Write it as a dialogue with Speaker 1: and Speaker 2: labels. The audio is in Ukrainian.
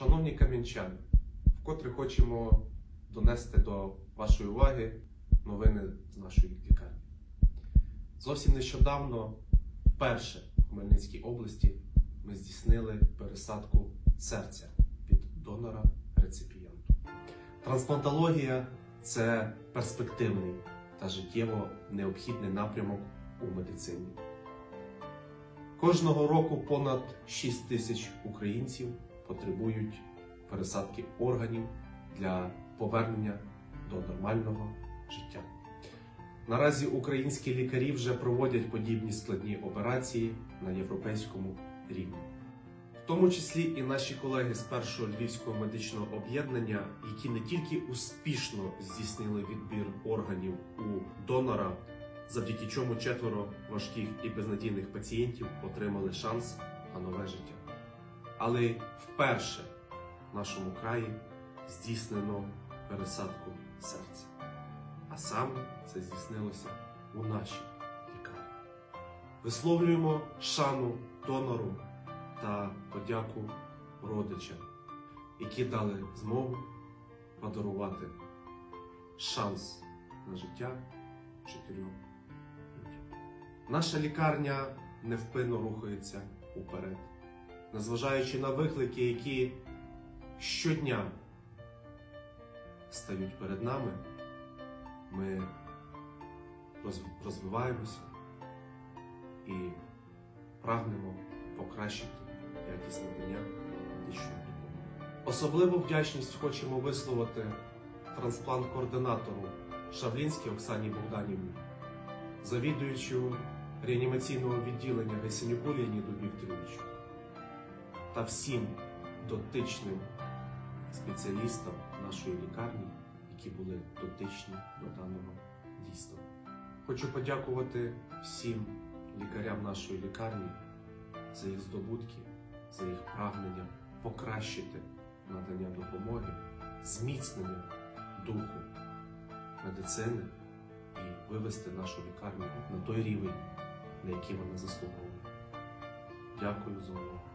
Speaker 1: Шановні кам'янчани, вкотре хочемо донести до вашої уваги новини з нашої лікарні. Зовсім нещодавно, вперше в Хмельницькій області, ми здійснили пересадку серця від донора реципієнту. Трансплантологія це перспективний та життєво необхідний напрямок у медицині. Кожного року понад 6 тисяч українців потребують пересадки органів для повернення до нормального життя. Наразі українські лікарі вже проводять подібні складні операції на європейському рівні. В тому числі і наші колеги з першого львівського медичного об'єднання, які не тільки успішно здійснили відбір органів у донора, завдяки чому четверо важких і безнадійних пацієнтів отримали шанс на нове життя. Але вперше в нашому краї здійснено пересадку серця. А саме це здійснилося у нашій лікарні. Висловлюємо шану донору та подяку родичам, які дали змогу подарувати шанс на життя чотирьом людям. Наша лікарня невпинно рухається уперед, незважаючи на виклики, які щодня стають перед нами, ми розвиваємося і прагнемо покращити якість надання медичної допомоги. Особливу вдячність хочемо висловити трансплант-координатору Шавлінській Оксані Богданівні, завідуючу реанімаційного відділення Гесенюку Леоніду Вікторовичу та всім дотичним спеціалістам нашої лікарні, які були дотичні до даного дійства. Хочу подякувати всім лікарям нашої лікарні за їх здобутки, за їх прагнення покращити надання допомоги, зміцнення духу медицини і вивести нашу лікарню на той рівень, на який вона заслуговує. Дякую за увагу.